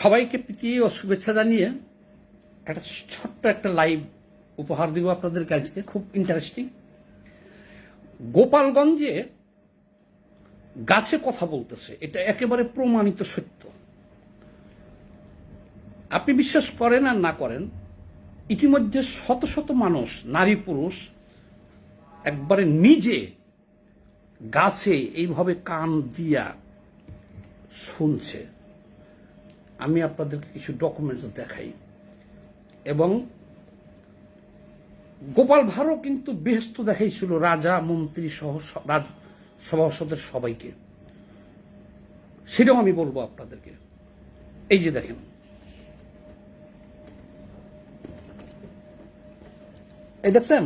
সবাইকে প্রীতি ও শুভেচ্ছা জানিয়ে একটা ছোট্ট একটা লাইভ উপহার দিব আপনাদের কাজকে খুব ইন্টারেস্টিং গোপালগঞ্জে গাছে কথা বলতেছে, এটা একেবারে প্রমাণিত সত্য। আপনি বিশ্বাস করেন আর না করেন, ইতিমধ্যে শত শত মানুষ, নারী পুরুষ, একবারে নিজে গাছে এইভাবে কান দিয়া শুনছে। আমি আপনাদেরকে কিছু ডকুমেন্টস দেখাই। এবং গোপাল ভাঁড়ও কিন্তু বেহস্ত দেখাইছিল রাজা, মন্ত্রী সহ রাজ, সভাসদের সবাইকে। সেটাও আমি বলব আপনাদেরকে। এই যে দেখেন। এই দেখছেন?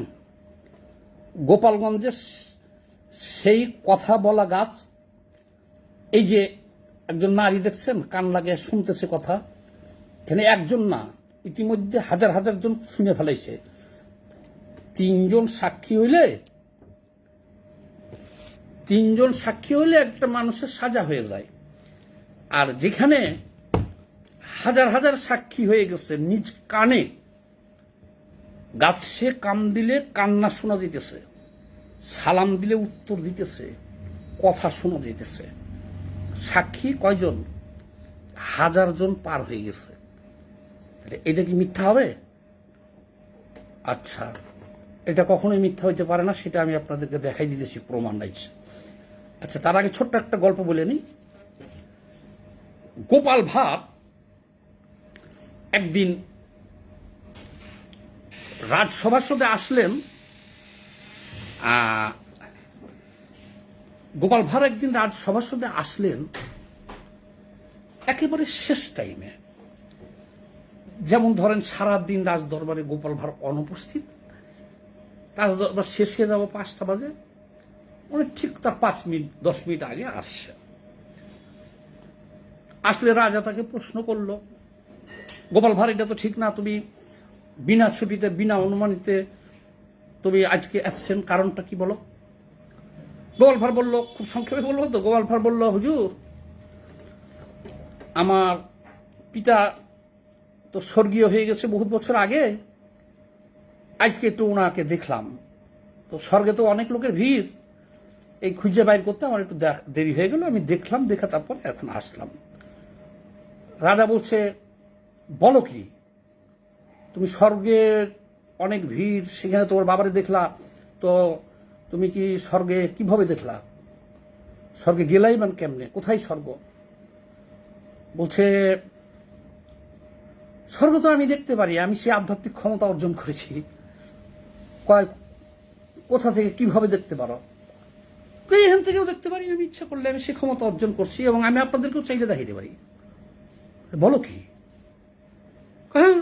গোপালগঞ্জের সেই কথা বলা গাছ, এই যে একজন নারী দেখছেন, কান লাগে শুনতেছে কথা। এখানে একজন না, ইতিমধ্যে হাজার হাজার জন শুনে ফেলাইছে। তিনজন সাক্ষী হইলে, তিনজন সাক্ষী হইলে একটা মানুষের সাজা হয়ে যায়। আর যেখানে হাজার হাজার সাক্ষী হয়ে গেছে নিজ কানে, গাছে কান দিলে কান্না শোনা দিতেছে, সালাম দিলে উত্তর দিতেছে, কথা শোনা দিতেছে। সাক্ষী কয়জন? হাজার জন পার হয়ে গেছে। তাহলে এটা কি মিথ্যা হবে? আচ্ছা এটা কখনোই মিথ্যা হইতে পারে না, সেটা আমি আপনাদেরকে দেখাই দিতেছি, প্রমাণ রাইছে আচ্ছা তার আগে ছোট্ট একটা গল্প বলে নিই। গোপাল ভাঁড় একদিন রাজসভার সাথে আসলেন গোপাল ভাঁড় একদিন রাজসভার সাথে আসলেন একেবারে শেষ টাইমে যেমন ধরেন সারা দিন রাজ দরবারে গোপাল ভাঁড় অনুপস্থিত। রাজ দরবার শেষ হয়ে যাব পাঁচটা বাজে। উনি ঠিক তার পাঁচ মিনিট, দশ মিনিট আগে আসছে। আসলে রাজা তাকে প্রশ্ন করল, গোপাল ভাঁড়, এটা তো ঠিক না, তুমি বিনা ছুটিতে, বিনা অনুমানিতে, তুমি আজকে অ্যাবসেন্ট কারণটা কি বলো? গোপাল ভাঁড় বলল, খুব সংক্ষেপে বলল তো গোপাল ভাঁড় বলল, হুজুর, আমার পিতা তো স্বর্গীয় হয়ে গেছে বহুত বছর আগে। আজকে একটু ওনাকে দেখলাম। তো স্বর্গে তো অনেক লোকের ভিড়। এই খুঁজে বাইর করতে আমার একটু দেরি হয়ে গেল। আমি দেখলাম, দেখা তারপর এখন আসলাম। রাজা বলছে, বলো কি? তুমি স্বর্গের অনেক ভিড়, সেখানে তোমার বাবারে দেখলা। তো তুমি কি স্বর্গে কীভাবে দেখলা? স্বর্গে গেলাই মানে কেমনে? কোথায় স্বর্গ? বলছে, স্বর্গ তো আমি দেখতে পারি, আমি সে আধ্যাত্মিক ক্ষমতা অর্জন করেছি। কয়, কোথা থেকে কীভাবে দেখতে পারো? এখান থেকেও দেখতে পারি, আমি ইচ্ছা করলে আমি সে ক্ষমতা অর্জন করছি এবং আমি আপনাদেরকেও চাইলে দেখাইতে পারি। বলো কি? হ্যাঁ।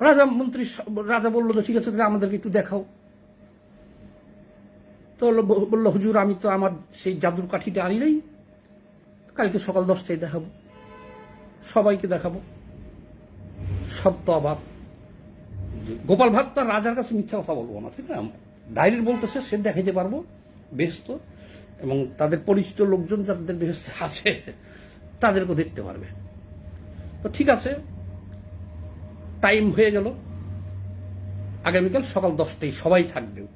রাজা মন্ত্রী রাজা বলল তো ঠিক আছে আমাদেরকে একটু দেখাও। তো বললো- হুজুর, আমি তো আমার সেই জাদুর কাঠিটা আনি নাই কালকে সকাল দশটায় দেখাবো। সবাইকে দেখাবো। সব তো অভাব। গোপাল ভাট তার রাজার কাছে মিথ্যা কথা বলব না, ঠিক না? ডায়েরির বলতেছে সে দেখাইতে পারব, বেহস্ত, এবং তাদের পরিচিত লোকজন যাদের বেহস্ত আছে, তাদেরকেও দেখতে পারবে। তো ঠিক আছে টাইম হয়ে গেল। আগামীকাল সকাল দশটায় সবাই থাকবে।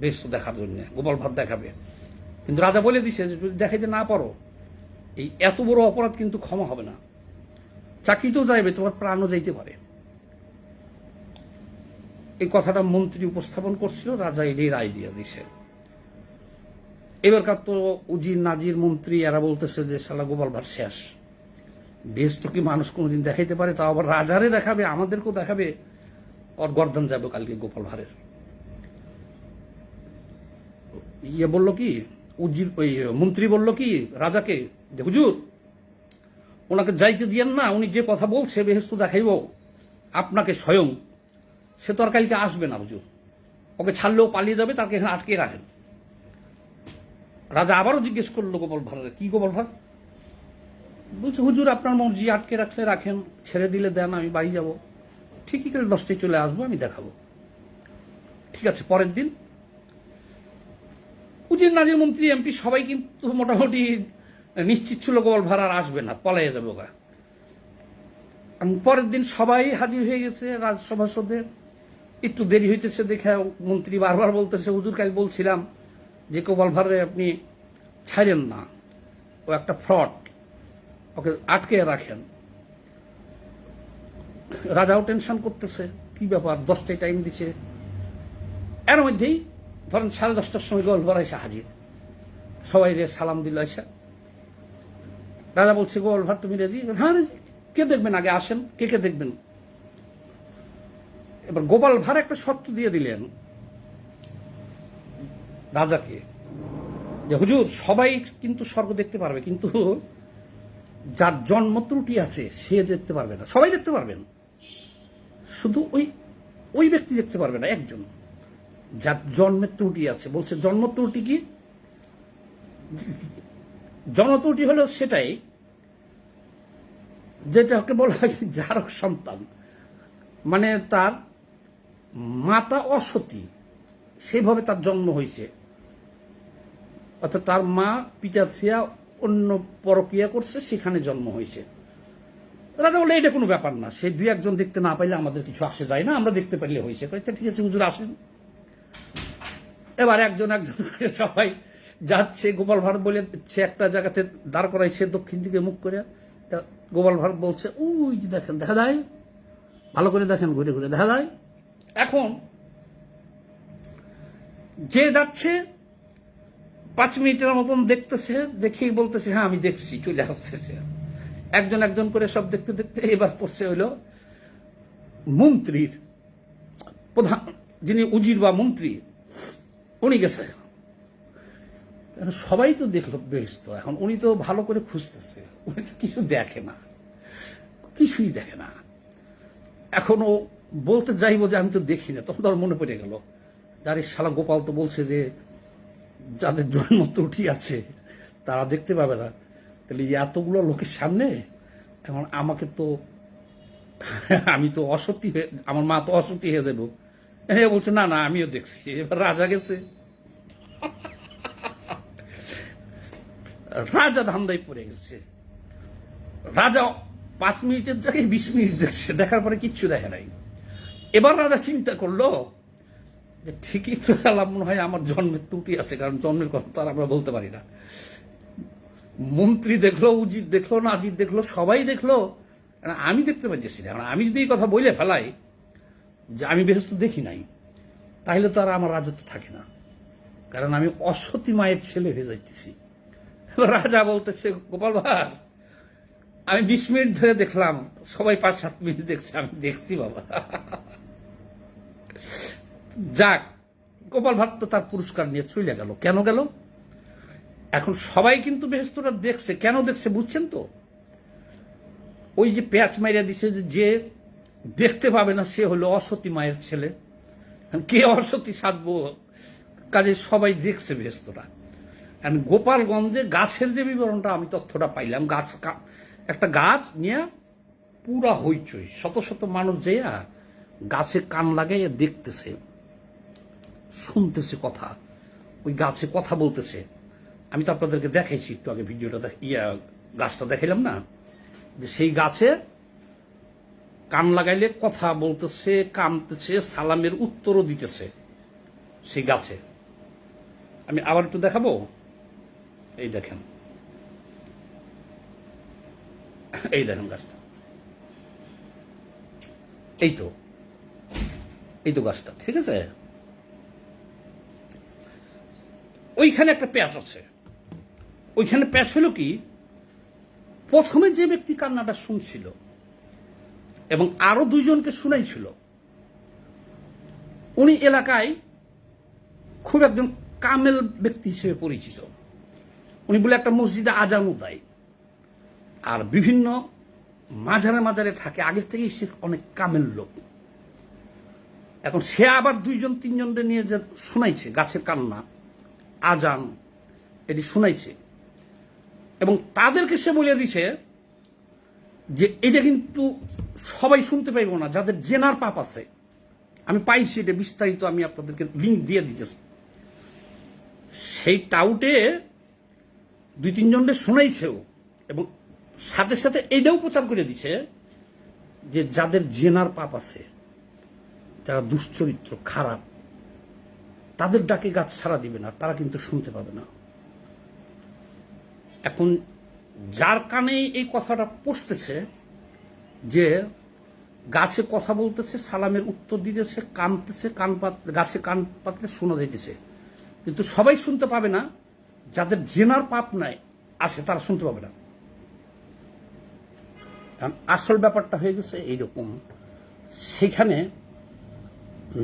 বেশ দেখার জন্য, গোপাল ভাত দেখাবে। কিন্তু রাজা বলে দিছে যে, যদি দেখাইতে না পারো, এই এত বড় অপরাধ কিন্তু ক্ষমা হবে না। চাকরিতেও যাইবে, তোমার প্রাণও যাইতে পারে। এই কথাটা মন্ত্রী উপস্থাপন করছিল, রাজা এটাই রায় দিয়ে দিছে। এবারকার তো উজির নাজির মন্ত্রী, এরা বলতেছে যে, শালা গোপাল ভাত শেষ। বেশ তো কি মানুষ কোনোদিন দেখাইতে পারে, তাও আবার রাজারে দেখাবে, আমাদেরকেও দেখাবে, ওর গর্দান যাবে কালকে গোপাল ভাঁড়ের। ইয়ে বলল কি? উজির, ওই, মন্ত্রী বলল কি, রাজাকে, যে হুজুর, ওনাকে যাইতে দিয়েন না, উনি যে কথা বলছে বেহেস্ত দেখাইব, আপনাকে স্বয়ং। সে তো আর কালকে আসবে না, হুজুর। ওকে ছাড়লেও পালিয়ে যাবে, তাকে এখানে আটকে রাখেন। রাজা আবারও জিজ্ঞেস করল, গোপাল ভাঁড়ের কি গোপাল ভাঁড়? বলছে, হুজুর, আপনার মর্জি, আটকে রাখলে রাখেন, ছেড়ে দিলে দেন, আমি বাড়ি যাব। ঠিকই করে দশটায় চলে আসব, আমি দেখাবো। ঠিক আছে, পরের দিন উজির নাজির মন্ত্রী, এমপি সবাই কিন্তু মোটামুটি নিশ্চিত ছিল গোপাল আর আসবে না পলাই যাবে গা পরের দিন সবাই হাজির হয়ে গেছে রাজসভা সদে। একটু দেরি হইতেছে দেখে মন্ত্রী বারবার বলতেছে, হুজুর, কাল বলছিলাম যে গোপাল ভাড়ে আপনি ছাড়েন না, ও একটা ফ্রড, ওকে আটকে রাখেন। রাজাও টেনশন করতেছে, কি ব্যাপার, দশটায় টাইম দিচ্ছে এর মধ্যেই ধরেন সাড়ে দশটার সময় ভাড়া এসে হাজির সবাই যে সালাম দিল এসে রাজা বলছে গোপাল ভাড় তুমি রেজি হ্যাঁ রেজি কে দেখবেন? আগে আসেন। কে কে দেখবেন? এবার গোপাল ভাড় একটা শর্ত দিয়ে দিলেন রাজাকে যে, হুজুর, সবাই কিন্তু স্বর্গ দেখতে পারবে, কিন্তু যার জন্ম ত্রুটি আছে, সে দেখতে পারবে না। সবাই দেখতে পারবেন। শুধু ওই ওই ব্যক্তি দেখতে পারবে না, একজন। যার জন্মের ত্রুটি আছে। বলছে, জন্ম ত্রুটি কি? জন্ম ত্রুটি হলো সেটাই, যেটাকে বলা হয় জারক সন্তান। মানে তার মাতা অসতী, সেইভাবে তার জন্ম হয়েছে। অর্থাৎ তার মা পিতা থিয়া অন্য পরক্রিয়া করছে, সেখানে জন্ম হয়েছে। রাজা বলে, এটা কোনো ব্যাপার না। সে দুই একজন দেখতে না পাইলে আমাদের কিছু আসে যায় না। আমরা দেখতে পারলে হয়েছে। ঠিক আছে, হুজুর, আসেন। এবার একজন একজন সবাই যাচ্ছে, গোপাল ভারত বলে সে একটা জায়গাতে দাঁড় করাইছে দক্ষিণ দিকে মুখ করে, তা গোপাল ভারত বলছে, ওই যে দেখেন, দেখা যায়? ভালো করে দেখেন, ঘুরে ঘুরে, দেখা যায়? এখন যে যাচ্ছে, পাঁচ মিনিটের মতন দেখতেছে, দেখেই বলতেছে হ্যাঁ আমি দেখছি, চলে আসছে সে। একজন একজন করে সব দেখতে দেখতে এবার পড়ছে হইল মন্ত্রীর প্রধান, যিনি উজির বা মন্ত্রী। উনি গেছে। সবাই তো দেখল ব্যস্ত এখন উনি তো ভালো করে খুঁজতেছে। উনি তো কিছু দেখে না, কিছুই দেখে না। এখন বলতে যাইবো যে আমি তো দেখি না, তখন তার মনে পড়ে গেল। যার শালা গোপাল তো বলছে যে, যাদের জন্ম ত্রুটি আছে, তারা দেখতে পাবে না। তাহলে এতগুলো লোকের সামনে, এখন আমাকে তো, আমি তো অসত্যি হয়ে, আমার মা তো অসত্যি হয়ে দেবো হ্যাঁ বলছে, না না, আমিও দেখছি। এবার রাজা গেছে। রাজা ধান্দায় পড়ে গেছে। রাজা পাঁচ মিনিটের জায়গায় বিশ মিনিট দেখছে, দেখার পরে কিচ্ছু দেখে নাই। এবার রাজা চিন্তা করল যে, ঠিকই তো আলাম মনে হয় আমার জন্মের ত্রুটি আছে, কারণ জন্মের কথা তো আর আমরা বলতে পারি না। মন্ত্রী দেখল উজিত দেখল, নাজির দেখল, সবাই দেখল। আমি দেখতে পাচ্ছি না। আমি যদি এই কথা বলে ফেলাই যে আমি বেহস্ত দেখি নাই তাহলে তো আর আমার রাজত্ব থাকে না। কারণ আমি অসতী মায়ের ছেলে হয়ে যাইতেছি। রাজা বলতেছে, গোপাল ভার আমি বিশ মিনিট ধরে দেখলাম, সবাই পাঁচ সাত মিনিট দেখছে, আমি দেখছি বাবা। যাক, গোপাল ভাট তো তার পুরস্কার নিয়ে চলে গেল। কেন গেল? এখন সবাই কিন্তু বেহস্তরা দেখছে। কেন দেখছে বুঝছেন তো? ওই যে প্যাচ মাইরা দিছে যে দেখতে পাবে না সে হলো অসতী মায়ের ছেলে। কে অসতী সাধবো? কাজে সবাই দেখছে বেহস্তরা এখন গোপালগঞ্জে গাছের যে বিবরণটা, আমি তথ্যটা পাইলাম, গাছ একটা গাছ নিয়ে পুরা হইচই। শত শত মানুষ যেয়া গাছে কান লাগাইয়া দেখতেছে, শুনতেছে কথা। ওই গাছে কথা বলতেছে। আমি তো আপনাদেরকে দেখাইছি, একটু আগে ভিডিওটা ইয়া গাছটা দেখাইলাম না? যে সেই গাছে কান লাগাইলে কথা বলতেছে কামতেছে সালামের উত্তরও দিতেছে সে গাছে। আমি আবার একটু দেখাবো? এই দেখেন। এই দেখেন গাছটা। এই তো। এই তো গাছটা, ঠিক আছে? ওইখানে একটা প্যাচ আছে। ওইখানে প্যাচ হলো কি? প্রথমে যে ব্যক্তি কান্নাটা শুনছিল এবং আরও দুইজনকে শুনাইছিল। উনি এলাকায় খুব একজন কামেল ব্যক্তি হিসেবে পরিচিত। উনি বলে, একটা মসজিদে আজানও দেয় আর বিভিন্ন মাঝারে মাঝারে থাকে। আগের থেকেই সে অনেক কামেল লোক। এখন সে আবার দুইজন, তিনজনকে নিয়ে যে শুনাইছে, গাছের কান্না, আজান, এটি শুনাইছে। এবং তাদেরকে সে বলে দিছে যে, এটা কিন্তু সবাই শুনতে পাইব না, যাদের জেনার পাপ আছে। আমি পাইছি এটা বিস্তারিত, আমি আপনাদেরকে লিঙ্ক দিয়ে দিতেছি। সেই টাউটে দুই তিনজনকে শোনাইছেও, এবং সাথে সাথে এটাও প্রচার করে দিছে যে যাদের জেনার পাপ আছে, যারা দুশ্চরিত্র, খারাপ, তাদের ডাকে গাছ ছাড়া দিবে না, তারা কিন্তু শুনতে পাবে না। এখন যার কানে এই কথাটা পৌঁছতেছে যে গাছে কথা বলতেছে, সালামের উত্তর দিতেছে, কানতেছে, কান গাছে কান পাতলে শোনা যাইতেছে। কিন্তু সবাই শুনতে পাবে না, যাদের জেনার পাপ নাই আছে তারা শুনতে পাবে না। আসল ব্যাপারটা হয়ে গেছে এইরকম, সেখানে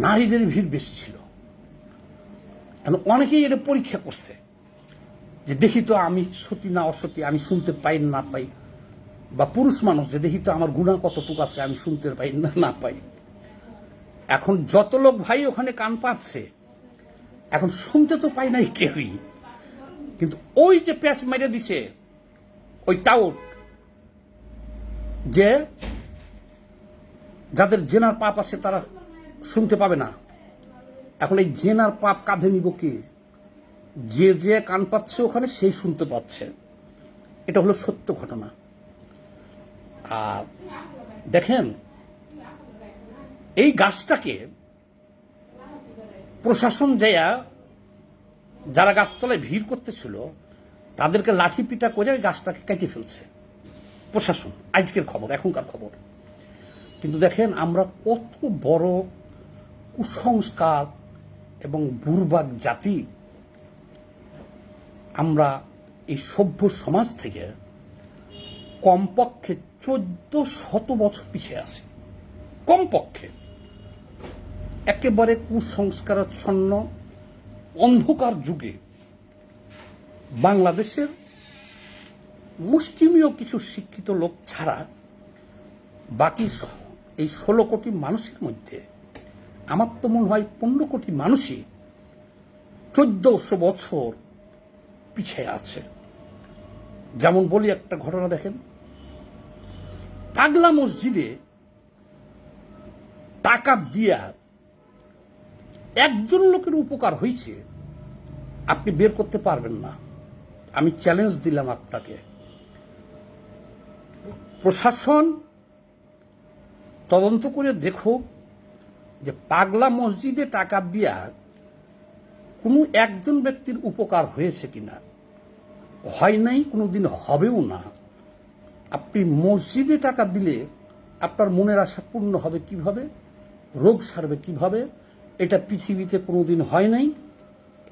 নারীদের ভিড় বেশি ছিল। অনেকেই এটা পরীক্ষা করছে, যে দেখি তো আমি সত্যি না অসত্যি আমি শুনতে পাই না পাই। বা পুরুষ মানুষ যে দেখি তো আমার গুণা কতটুকু আছে, আমি শুনতে পাই না না পাই। এখন যত লোক ভাই ওখানে কান পাচ্ছে এখন শুনতে তো পাই নাই কেউই। কিন্তু ওই যে প্যাচ মেরে দিছে, ওই টাউট, যে যাদের জেনার পাপ আছে তারা শুনতে পাবে না। এখন এই জেনার পাপ কাঁধে নিব কি? যে যে কান পাচ্ছে ওখানে সেই শুনতে পাচ্ছে। এটা হলো সত্য ঘটনা। আর দেখেন, এই গাছটাকে প্রশাসন যায়া যারা গাছতলায় ভিড় করতেছিল, তাদেরকে লাঠি পিটা করে ওই গাছটাকে কেটে ফেলছে। প্রশাসন, আজকের খবর, এখনকার খবর। কিন্তু দেখেন, আমরা কত বড় কুসংস্কার এবং বুর্বাক জাতি আমরা এই সভ্য সমাজ থেকে কমপক্ষে চোদ্দ শত বছর পিছিয়ে আছি। কমপক্ষে। একেবারে কুসংস্কারাচ্ছন্ন, অন্ধকার যুগে বাংলাদেশের মুষ্টিমীয় কিছু শিক্ষিত লোক ছাড়া বাকি এই ষোলো কোটি মানুষের মধ্যে আমার তো মনে হয় পনেরো কোটি মানুষই চোদ্দশো বছর পিছিয়ে আছে। যেমন বলি একটা ঘটনা দেখেন। পাগলা মসজিদে টাকা দিয়া একজন লোকের উপকার হয়েছে আপনি বের করতে পারবেন না। আমি চ্যালেঞ্জ দিলাম আপনাকে। প্রশাসন তদন্ত করে দেখো যে পাগলা মসজিদে টাকা দিয়া কোনো একজন ব্যক্তির উপকার হয়েছে কিনা। হয় নাই, কোনোদিন হবেও না। আপনি মসজিদে টাকা দিলে আপনার মনের আশা পূর্ণ হবে কীভাবে? রোগ সারবে কীভাবে? এটা পৃথিবীতে কোনোদিন হয় নাই,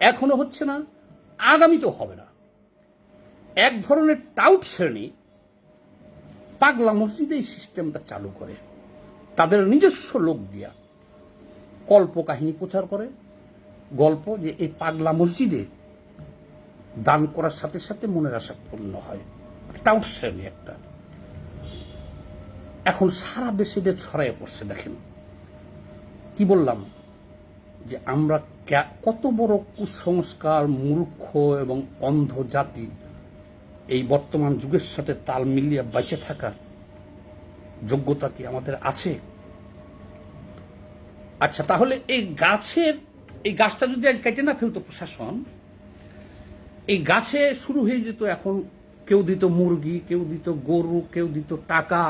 এখনও হচ্ছে না, আগামীতেও হবে না। এক ধরনের টাউট শ্রেণি পাগলা মসজিদে এই সিস্টেমটা চালু করে। তাদের নিজস্ব লোক দিয়া কল্প কাহিনী প্রচার করে। গল্প যে এই পাগলা মসজিদে দান করার সাথে সাথে মনের আশা পূর্ণ হয়। টাউট শ্রেণি একটা। এখন সারা দেশে এটা ছড়াইয়ে পড়ছে, দেখেন। কি বললাম? যে আমরা কত বড় কুসংস্কার, মূর্খ এবং অন্ধ জাতি এই বর্তমান যুগের সাথে তাল মিলিয়ে বেঁচে থাকার যোগ্যতা কি আমাদের আছে? আচ্ছা তাহলে এই গাছের, এই গাছটা যদি আজ কেটে না ফেলতো প্রশাসন এই গাছে শুরু হয়ে যেত এখন কেউ দিত মুরগি, কেউ দিত গরু, কেউ দিত টাকা,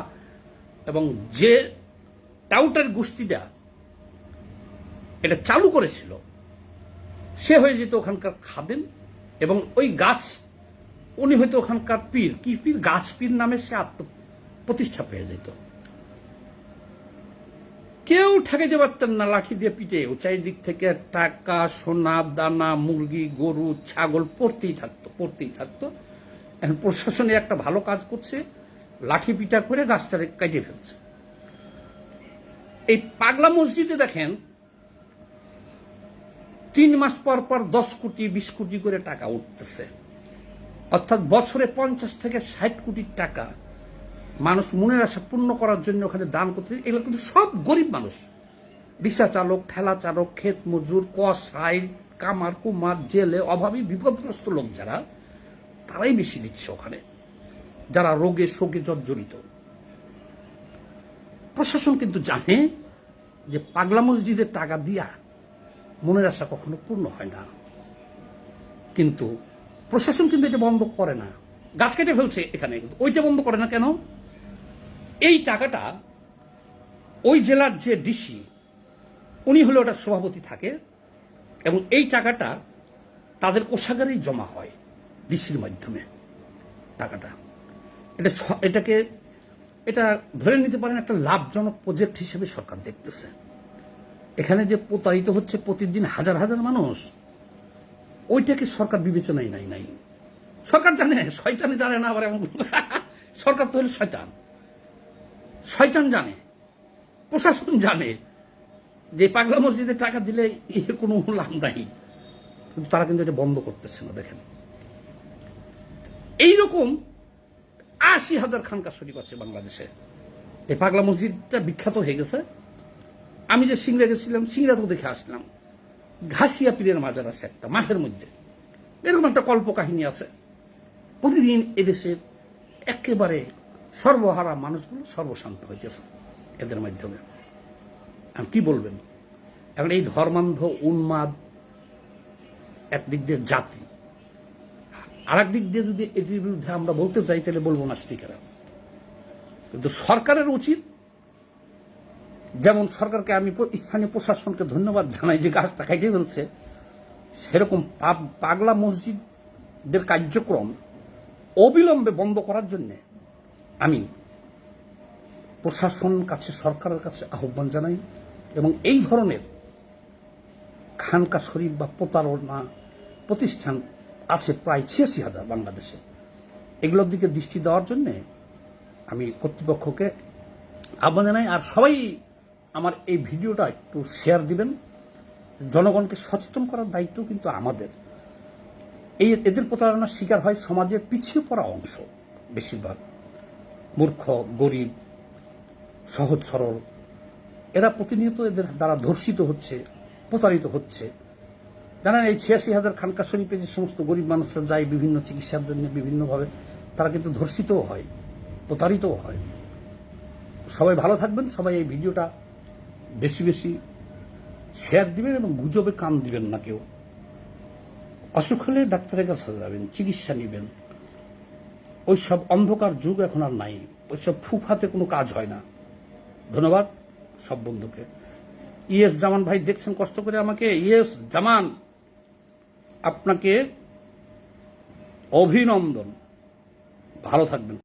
এবং যে টাউটার গোষ্ঠীটা এটা চালু করেছিল, সে হয়ে যেত ওখানকার খাদেন এবং ওই গাছ, উনি হয়তো ওখানকার পীর, কি পীর? গাছ পীর নামে সে আত্ম প্রতিষ্ঠা পেয়ে যেত। কেউ ঠেকাতে পারতেন না, লাঠি দিয়ে পিটে। চারিদিক থেকে টাকা, সোনা, দানা, মুরগি, গরু, ছাগল পড়তেই থাকতো পড়তেই থাকতো। এখন প্রশাসনে একটা ভালো কাজ করছে, লাঠি পিটা করে গাছটারে কেটে ফেলছে। এই পাগলা মসজিদে দেখেন, তিন মাস পর পর দশ কোটি, বিশ কোটি করে টাকা উঠতেছে। অর্থাৎ বছরে পঞ্চাশ থেকে ষাট কোটি টাকা মানুষ মনের আশা পূর্ণ করার জন্য ওখানে দান করতে এগুলো কিন্তু সব গরিব মানুষ। রিক্সা চালক, ঠেলা চালক, ক্ষেত মজুর কসাই কামার, কুমার, জেলে, অভাবী, বিপদগ্রস্ত লোক যারা, তারাই বেশি দিচ্ছে ওখানে। যারা রোগে, শোকে জর্জরিত। প্রশাসন কিন্তু জানে যে পাগলা মসজিদের টাকা দিয়া মনের আশা কখনো পূর্ণ হয় না। কিন্তু প্রশাসন কিন্তু এটা বন্ধ করে না। গাছ কেটে ফেলছে এখানে ওইটা বন্ধ করে না কেন? এই টাকাটা ওই জেলার যে ডিসি, উনি হলে ওটার সভাপতি থাকে এবং এই টাকাটা তাদের কোষাগারেই জমা হয় ডিসির মাধ্যমে টাকাটা। এটা এটাকে, এটা ধরে নিতে পারেন একটা লাভজনক প্রজেক্ট হিসেবে সরকার দেখতেছে। এখানে যে প্রতারিত হচ্ছে প্রতিদিন হাজার হাজার মানুষ, ওইটাকে সরকার বিবেচনায় নাই নাই। সরকার জানে, শয়তানে জানে না আবার এমন। সরকার তো হলো শয়তান। শয়তান জানে, প্রশাসন জানে যে পাগলা মসজিদে টাকা দিলে এর কোনো লাভ নাই। কিন্তু তারা কিন্তু এটা বন্ধ করতেছে না, দেখেন। এইরকম আশি হাজার খানকা শরীফ আছে বাংলাদেশে। এই পাগলা মসজিদটা বিখ্যাত হয়ে গেছে। আমি যে সিংড়া গেছিলাম সিংড়া তো দেখে আসলাম। ঘাসিয়া পীরের মাজার আছে একটা, মাঠের মধ্যে। এরকম একটা কল্পকাহিনী আছে। প্রতিদিন এদেশের একেবারে সর্বহারা মানুষগুলো সর্বশান্ত হইতেছে এদের মাধ্যমে। আর কি বলবেন? এখন এই ধর্মান্ধ, উন্মাদ, একদিক দিয়ে জাতি আর একদিক দিয়ে যদি এটির বিরুদ্ধে আমরা বলতে চাই, তাহলে বলব নাস্তিকেরা। কিন্তু সরকারের উচিত, যেমন সরকারকে আমি স্থানীয় প্রশাসনকে ধন্যবাদ জানাই যে গাছটা কাটিয়ে ফেলছে, সেরকম পাগ- পাগলা মসজিদদের কার্যক্রম অবিলম্বে বন্ধ করার জন্য আমি প্রশাসন কাছে, সরকারের কাছে আহ্বান জানাই এবং এই ধরনের খানকা শরীফ বা প্রতারণা প্রতিষ্ঠান আছে প্রায় ছিয়াশি হাজার বাংলাদেশে। এগুলোর দিকে দৃষ্টি দেওয়ার জন্যে আমি কর্তৃপক্ষকে আহ্বান জানাই। আর সবাই আমার এই ভিডিওটা একটু শেয়ার দিবেন। জনগণকে সচেতন করার দায়িত্ব কিন্তু আমাদের। এই এদের প্রতারণার শিকার হয় সমাজের পিছিয়ে পড়া অংশ বেশিরভাগ। মূর্খ, গরিব, সহজ, সরল। এরা প্রতিনিয়ত এদের দ্বারা ধর্ষিত হচ্ছে, প্রতারিত হচ্ছে। জানেন, এই ছিয়াশি হাজার খানকা শরীফে যে সমস্ত গরিব মানুষরা যায় বিভিন্ন চিকিৎসার জন্য বিভিন্নভাবে, তারা কিন্তু ধর্ষিতও হয়, প্রতারিতও হয়। সবাই ভালো থাকবেন, সবাই এই ভিডিওটা বেশি বেশি শেয়ার দিবেন এবং গুজবে কান দিবেন না কেউ। অসুখ হলে ডাক্তারের কাছে যাবেন, চিকিৎসা নেবেন। ওইসব অন্ধকার যুগ এখন আর নাই। ওই সব ফুফাতে কোনো কাজ হয় না। ধন্যবাদ সব বন্ধুকে। ইয়েস জামান ভাই, দেখছেন কষ্ট করে আমাকে? ইয়েস জামান, আপনাকে অভিনন্দন। ভালো থাকবেন।